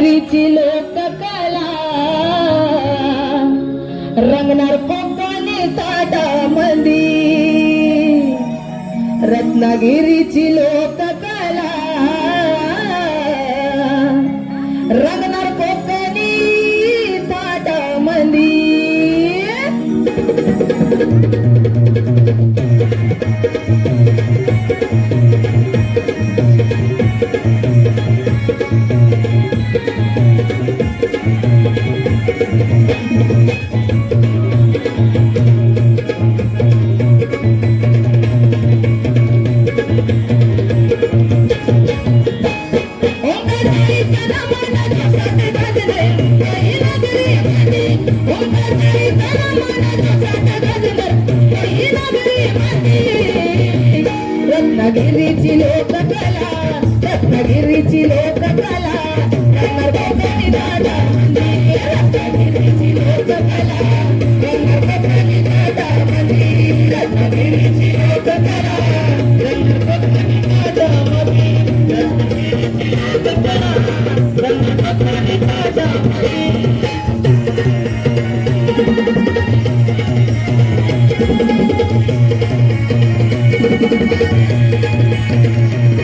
लोककला रंगणार कोकणी साडा मंदी रत्नागिरीची लोककला रंगणार कोकणी साडा मंदी రత్నగిరి రత్నగిరి చిలోక కళ రత్నగిరి చిలోక కళ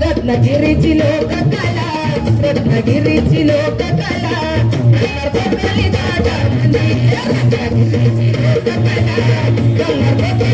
రత్నగిరి లోక కళ రత్నగిరి లోక కళ. రత్నగిరి లోక కళ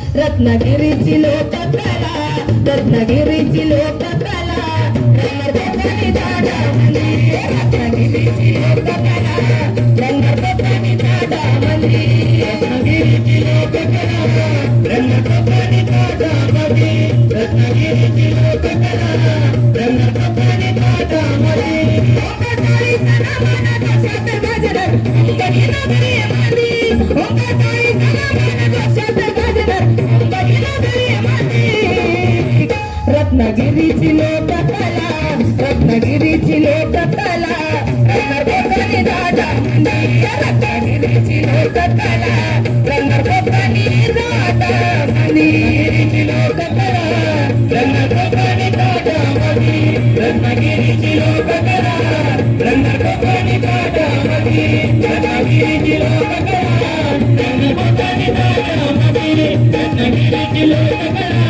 रत्नागिरीची लोककला रत्नागिरीची लोककला. म्हणजे रत्नागिरीची लोककला. म्हणजे रत्नागिरीची लोककला. म्हणजे रत्नागिरीची రత్నగిరి చిలేత కళ రత్నగిరి చిలేత కళ రంగని రాజా రత్నగిరి చిలేత కళ రంగని రాజా నీరి చిలోక కళ రంగని రాజా రత్నగిరి చిలోక కళ రంగని రాజా రత్నగిరి చిలోక కళ రంగని రాజా రత్నగిరి చిలోక కళ